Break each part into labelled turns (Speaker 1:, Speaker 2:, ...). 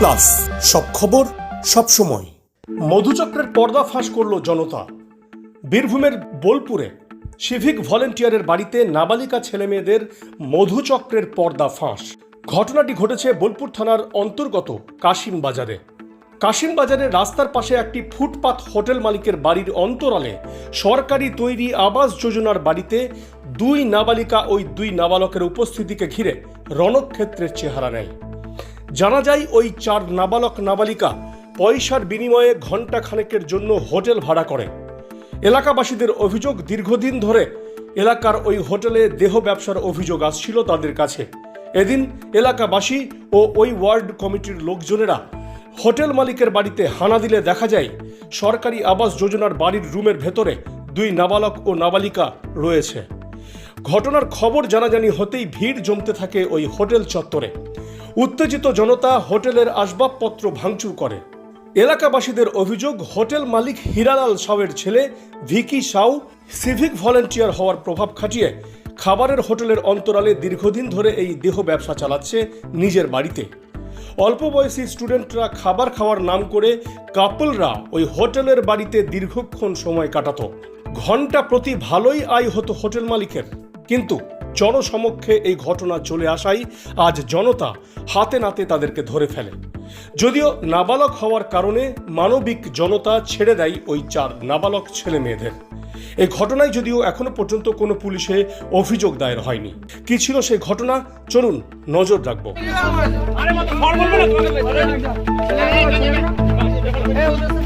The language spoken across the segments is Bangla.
Speaker 1: প্লাস সব খবর, সব সময়। মধুচক্রের পর্দা ফাঁস করল জনতা। বীরভূমের বোলপুরে সিভিক ভলেন্টিয়ারের বাড়িতে নাবালিকা ছেলেমেয়েদের মধুচক্রের পর্দা ফাঁস। ঘটনাটি ঘটেছে বোলপুর থানার অন্তর্গত কাশিম বাজারে কাশিম বাজারের রাস্তার পাশে একটি ফুটপাথ হোটেল মালিকের বাড়ির অন্তরালে সরকারি তৈরি আবাস যোজনার বাড়িতে দুই নাবালিকা ওই দুই নাবালকের উপস্থিতিকে ঘিরে রণক্ষেত্রের চেহারা নেয়। জানা যায় ওই চার নাবালক নাবালিকা পয়সার বিনিময়ে ঘণ্টা খানেকের জন্য হোটেল ভাড়া করে। এলাকাবাসীদের অভিযোগ, দীর্ঘদিন ধরে এলাকার ওই হোটেলে দেহ ব্যবসার অভিযোগ আসছিল তাদের কাছে। এদিন এলাকাবাসী ও ওই ওয়ার্ড কমিটির লোকজনেরা হোটেল মালিকের বাড়িতে হানা দিলে দেখা যায় সরকারি আবাস যোজনার বাড়ির রুমের ভেতরে দুই নাবালক ও নাবালিকা রয়েছে। ঘটনার খবর জানাজানি হতেই ভিড় জমতে থাকে ওই হোটেল চত্বরে। উত্তেজিত জনতা হোটেলের আসবাবপত্র ভাঙচুর করে। এলাকাবাসীদের অভিযোগ, হোটেল মালিক হীরালাল সাউয়ের ছেলে ভিকি সাউ সিভিক ভলেন্টিয়ার হওয়ার প্রভাব খাটিয়ে খাবারের হোটেলের অন্তরালে দীর্ঘদিন ধরে এই দেহ ব্যবসা চালাচ্ছে নিজের বাড়িতে। অল্প বয়সী স্টুডেন্টরা খাবার খাওয়ার নাম করে কাপলরা ওই হোটেলের বাড়িতে দীর্ঘক্ষণ সময় কাটাত। ঘণ্টা প্রতি ভালোই আয় হতো হোটেল মালিকের। কিন্তু জনসমক্ষে এই ঘটনা চলে আসাই আজ জনতা হাতে নাতে তাদেরকে ধরে ফেলে। যদিও নাবালক হওয়ার কারণে মানবিক জনতা ছেড়ে দেয় ওই চার নাবালক ছেলে মেয়েদের। এই ঘটনায় যদিও এখনও পর্যন্ত কোনো পুলিশে অভিযোগ দায়ের হয়নি। কি ছিল সেই ঘটনা? চলুন নজর রাখব।
Speaker 2: একশো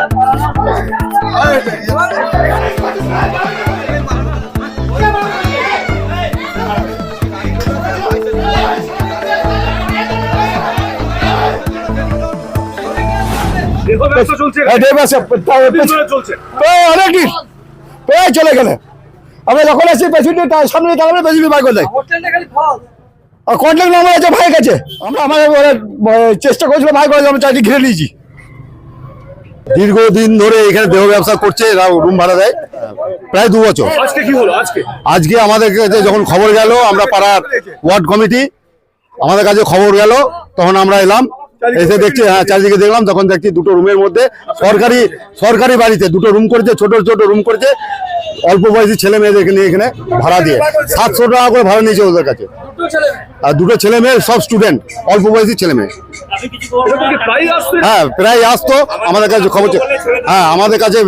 Speaker 3: অনেকদিন প্রায় চলে গেলে। আমরা যখন আসি পেছনে সামনে দাঁড়াবে পেছনে বার করে দেয় আর কন্ট্যাক্ট নাম্বার আছে ভাইয়ের কাছে আমরা আহ, চেষ্টা করেছিল ভাই করে আমরা চারটি ঘিরে নিয়েছি। দীর্ঘদিন ধরে এখানে দেহ ব্যবসা করছে এরা রুম ভাড়া দেয়। প্রায় দু বছর।
Speaker 1: আজকে
Speaker 3: আমাদের কাছে যখন খবর গেল আমরা পাড়ার ওয়ার্ড কমিটি আমাদের কাছে খবর গেল তখন আমরা এলাম। এসে দেখছি হ্যাঁ চারিদিকে দেখলাম তখন দেখছি দুটো রুমের মধ্যে সরকারি সরকারি বাড়িতে দুটো রুম করেছে ছোট ছোট রুম করেছে অল্প বয়সী ছেলে মেয়েদেরকে নিয়ে এখানে ভাড়া দিয়ে। সাতশো টাকা করে ভাড়া নিয়েছে ওদের কাছে। আর দুটো ছেলে মেয়ে সব স্টুডেন্ট অল্প বয়সী ছেলে মেয়ে। হ্যাঁ প্রায় আসতো। আমাদের কাছে খবর ছিল- হ্যাঁ আমাদের কাছে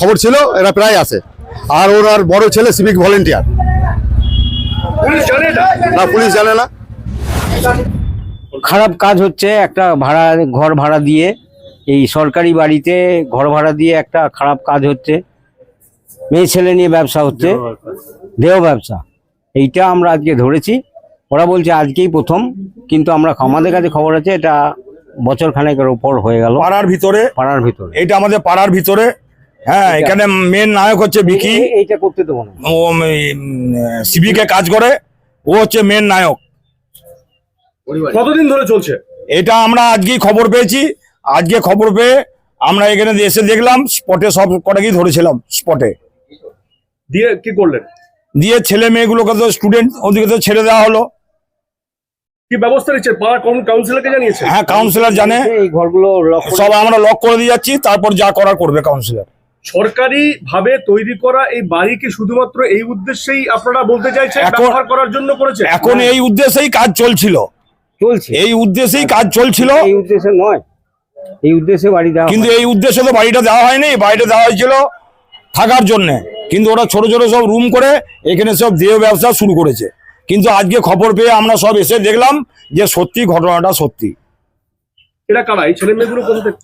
Speaker 3: খবর ছিল এরা প্রায় আসে। আর ওর আর বড় ছেলে সিভিক ভলেন্টিয়ার না পুলিশ জানে না।
Speaker 4: খারাপ কাজ হচ্ছে একটা ভাড়া ঘর ভাড়া দিয়ে এই সরকারি বাড়িতে ঘর ভাড়া দিয়ে একটা খারাপ কাজ হচ্ছে। মেয়ে ছেলে নিয়ে ব্যবসা হচ্ছে। দেহ ব্যবসা। এইটা আমরা আজকে ধরেছি। ওরা বলছে আজকেই প্রথম কিন্তু আমরা আমাদের কাছে খবর আছে এটা বছর খানেকের উপর হয়ে গেল।
Speaker 5: পাড়ার ভিতরে?
Speaker 4: পাড়ার ভিতরে।
Speaker 5: এটা আমাদের পাড়ার ভিতরে? হ্যাঁ এখানে মেন নায়ক হচ্ছে বিকি
Speaker 4: এইটা করতে দেবো না।
Speaker 5: ও সিভিকে কাজ করে। ও হচ্ছে মেন নায়ক।
Speaker 1: কতদিন ধরে চলছে?
Speaker 5: এটা আমরা আজকেই খবর পেয়েছি। আজকে খবর পেয়ে আমরা এখানে এসে দেখলাম স্পটে সব কটাকেই ধরেছিলাম স্পটে
Speaker 1: দিয়ে কি করলেন?
Speaker 5: দিয়ে ছেলে মেয়েগুলোকে তো স্টুডেন্ট ওদিকে তো ছেড়ে দেওয়া হলো।
Speaker 6: কি ব্যবস্থা নিচ্ছে পাড়া কাউন্সিলরকে জানিয়েছে
Speaker 5: হ্যাঁ কাউন্সিলর জানে।
Speaker 4: এই ঘরগুলো
Speaker 5: সব আমরা লক করে দিয়ে যাচ্ছি তারপর যা করার করবে কাউন্সিলর
Speaker 6: সরকারি ভাবে তৈরি করা এই বাড়ি কি শুধুমাত্র এই উদ্দেশ্যেই আপনারা বলতে চাইছেন ব্যবহার করার জন্য করেছে
Speaker 5: এখন এই উদ্দেশ্যেই কাজ চলছিল।
Speaker 4: চলছে।
Speaker 5: এই উদ্দেশ্যেই কাজ চলছিল।
Speaker 4: এই উদ্দেশ্যে নয়। এই উদ্দেশ্যে বাড়ি দেওয়া
Speaker 5: কিন্তু এই উদ্দেশ্যে তো বাড়িটা দেওয়া হয়নি বাড়িটা দেওয়া হয়েছিল থাকার জন্য। কিন্তু ওরা ছোট ছোট সব রুম করে এখানে সব দেহ ব্যবসা শুরু করেছে। কিন্তু আজকে খবর পেয়ে আমরা সব এসে দেখলাম যে সত্যি ঘটনাটা সত্যি।
Speaker 6: কারা? এই ছেলে মেয়েগুলো কোথা থেকে?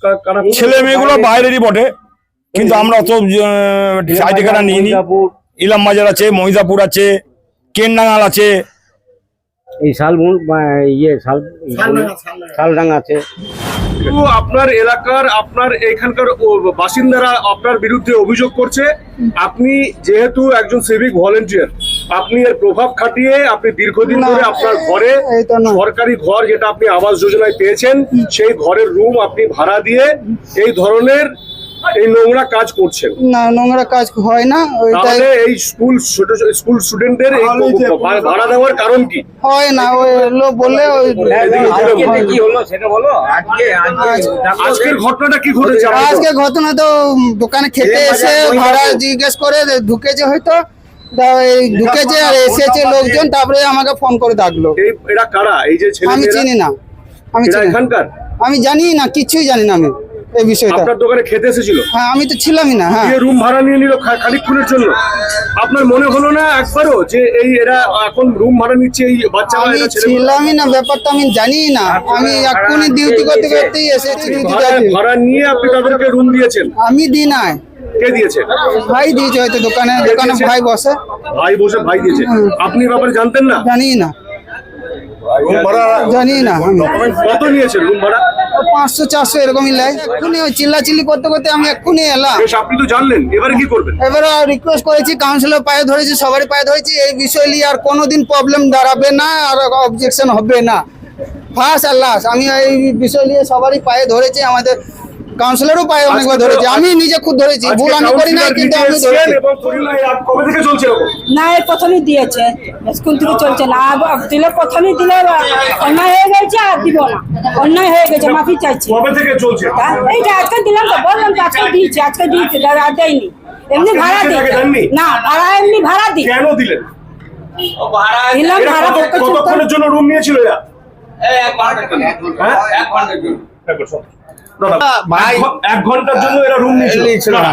Speaker 5: ছেলে মেয়েগুলো বাইরেরই বটে। কিন্তু আমরা তো সাইড ঠিকানা নিইনি। ইলাম বাজার আছে মহিদাপুর আছে কেনডাঙ্গাল আছে
Speaker 4: এই শালবন ইয়ে শাল শালডাঙ্গা আছে।
Speaker 6: আপনার এলাকার আপনার এখানকার বাসিন্দারা আপনার বিরুদ্ধে অভিযোগ করছে। আপনি যেহেতু একজন সিভিক ভলেন্টিয়ার আপনি এর প্রভাব খাটিয়ে আপনি দীর্ঘদিন ধরে আপনার ঘরে সরকারি ঘর যেটা আপনি আবাস যোজনায় পেয়েছেন সেই ঘরের রুম আপনি ভাড়া দিয়ে এই ধরনের এই নোংরা কাজ করছেন।
Speaker 7: না নোংরা কাজ হয় না ওইটাই
Speaker 6: তাহলে এই স্কুল ছোট স্কুল স্টুডেন্টদের এই ভাড়া দেওয়ার কারণ কি?
Speaker 7: হয় না ওই লোক বললে ওই
Speaker 4: কি হলো সেটা বলো? আজকে
Speaker 6: আজকের ঘটনাটা কি ঘটেছে?
Speaker 7: আজকে ঘটনা তো দোকানে খেতে এসে ভাড়া জিজ্ঞেস করে ঢুকেছে হয়তো। তা ঢুকেছে আর এসেছে লোকজন তারপরে আমাকে ফোন করে ডাকলো।
Speaker 6: এরা কারা? এই যে ছেলে
Speaker 7: আমি চিনি না। আমি চিনি
Speaker 6: এখানকার?
Speaker 7: আমি জানি না কিছুই জানি না আমি। এই বিষয়টা।
Speaker 6: আপনার দোকানে খেতে এসেছিল?
Speaker 7: হ্যাঁ আমি তো ছিলামই না হ্যাঁ।
Speaker 6: রুম ভাড়া নিয়ে নিল খানিকক্ষণের জন্য। আপনার মনে হলো না একবারও যে এই এরা এখন রুম ভাড়া নিচ্ছে এই বাচ্চা
Speaker 7: আমি ছিলামই না ব্যাপারটা আমি জানি না। আমি এক্ষুনি ডিউটি করতে করতেই এসেছি ডিউটি
Speaker 6: ভাড়া ভাড়া নিয়ে আপনি তাদেরকে রুম দিয়েছেন?
Speaker 7: আমি দিই নাই।
Speaker 6: কে দিয়েছে?
Speaker 7: ভাই দিয়েছে হয়তো দোকানে দোকানে ভাই বসে।
Speaker 6: ভাই বসে ভাই দিয়েছে। আপনি ব্যাপারে জানতেন না?
Speaker 7: জানি না। জানি না।
Speaker 6: কত নিয়েছেন রুম ভাড়া?
Speaker 7: পাঁচশো চারশো এরকমই লাই এক্ষুনি ওই চিল্লাচিল্লি করতে করতে আমি এক্ষুনি এলাম।
Speaker 6: বেশ আপনি তো জানলেন এবারে কি করবেন?
Speaker 7: এবারে রিকোয়েস্ট করেছি কাউন্সিলর পায়ে ধরেছি সবারই পায়ে ধরেছি এই বিষয় নিয়ে আর কোনোদিন প্রবলেম দাঁড়াবে না আর অবজেকশন হবে না। ফার্স্ট আর লাস্ট আমি এই বিষয় নিয়ে সবারই পায়ে ধরেছি আমাদের কাউন্সিলরও পায়ে অনেকবার ধরেছি। আমি নিজে খুদ ধরেছি ভুল আমি করি না
Speaker 6: কাউন্সিলর
Speaker 7: কিন্তু আমি ধরেছি।
Speaker 8: না এর প্রথমেই দিয়েছে। স্কুল থেকে চলছে না দিলে প্রথমেই দিলে অন্যায় হয়ে গেছে আর দিব না। অন্যায় হয়ে গেছে মাফি চাইছি।
Speaker 6: কবে থেকে
Speaker 8: এইটা আজকে দিলাম তো বললাম তো আজকে দিয়েছি আজকে দিয়েছি দাদা আর দেয়নি। এমনি ভাড়া দিই না ভাড়া এমনি ভাড়া দিই।
Speaker 6: কেন দিলেন?
Speaker 8: দিলাম ভাড়া
Speaker 6: কতক্ষণের জন্য রুম নিয়েছিল এরা? হ্যাঁ? একবার শোন। দাদা, এক ঘ- এক ঘণ্টার জন্য এরা রুম নিয়েছিল।
Speaker 1: না।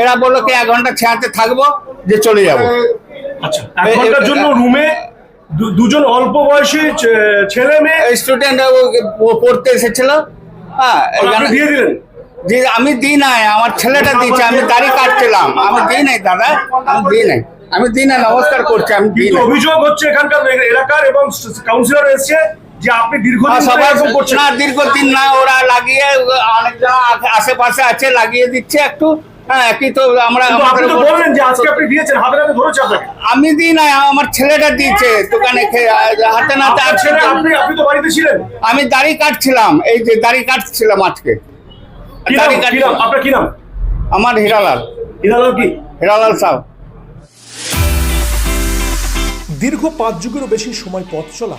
Speaker 1: এরা বলল কি এক ঘণ্টা ছাড়তে থাকব যে চলে যাব।
Speaker 6: আচ্ছা এক ঘণ্টার জন্য রুমে দুজন অল্প বয়সী ছেলে মেয়ে?
Speaker 1: স্টুডেন্ট পড়তে এসেছিল। হ্যাঁ
Speaker 6: দিয়ে দিলেন?
Speaker 1: আমি দিই নাই আমার ছেলেটা দিয়েছে আমি দাড়ি কাটছিলাম। আমি দিই নাই দাদা আমি দিই নাই। আমি দিই নাই নমস্কার করছি আমি দিই
Speaker 6: অভিযোগ হচ্ছে এখানকার এলাকার এবং কাউন্সিলর এসছে। যে আপনি
Speaker 1: আর
Speaker 6: দীর্ঘদিন ধরে
Speaker 1: সবাই
Speaker 6: করছেন
Speaker 1: না দীর্ঘদিন না ওরা লাগিয়ে অনেকজন আ- আশেপাশে আছে লাগিয়ে দিচ্ছে একটু। হ্যাঁ একই তো আমরা
Speaker 6: কিন্তু আপনি
Speaker 1: আমাদের
Speaker 6: তো
Speaker 1: উপর-
Speaker 6: বললেন যে আজকে আপনি দিয়েছেন হাতে হাতে ধরেছে আপনাকে।
Speaker 1: আমি দিই নাই আমার ছেলেটা দিয়েছে দোকানে হাতে নাতে আছে
Speaker 6: আপনি আপনি তো বাড়িতে ছিলেন।
Speaker 1: আমি দাড়ি কাটছিলাম এই যে দাড়ি কাটছিলাম আজকে। দাড়ি কাটছিলাম।
Speaker 6: আপনার কি নাম?
Speaker 1: আমার হিরালাল।
Speaker 6: ইনালাল কি?
Speaker 1: হিরালাল সাহ
Speaker 6: দীর্ঘ পাঁচ যুগেরও বেশি সময় পথ চলা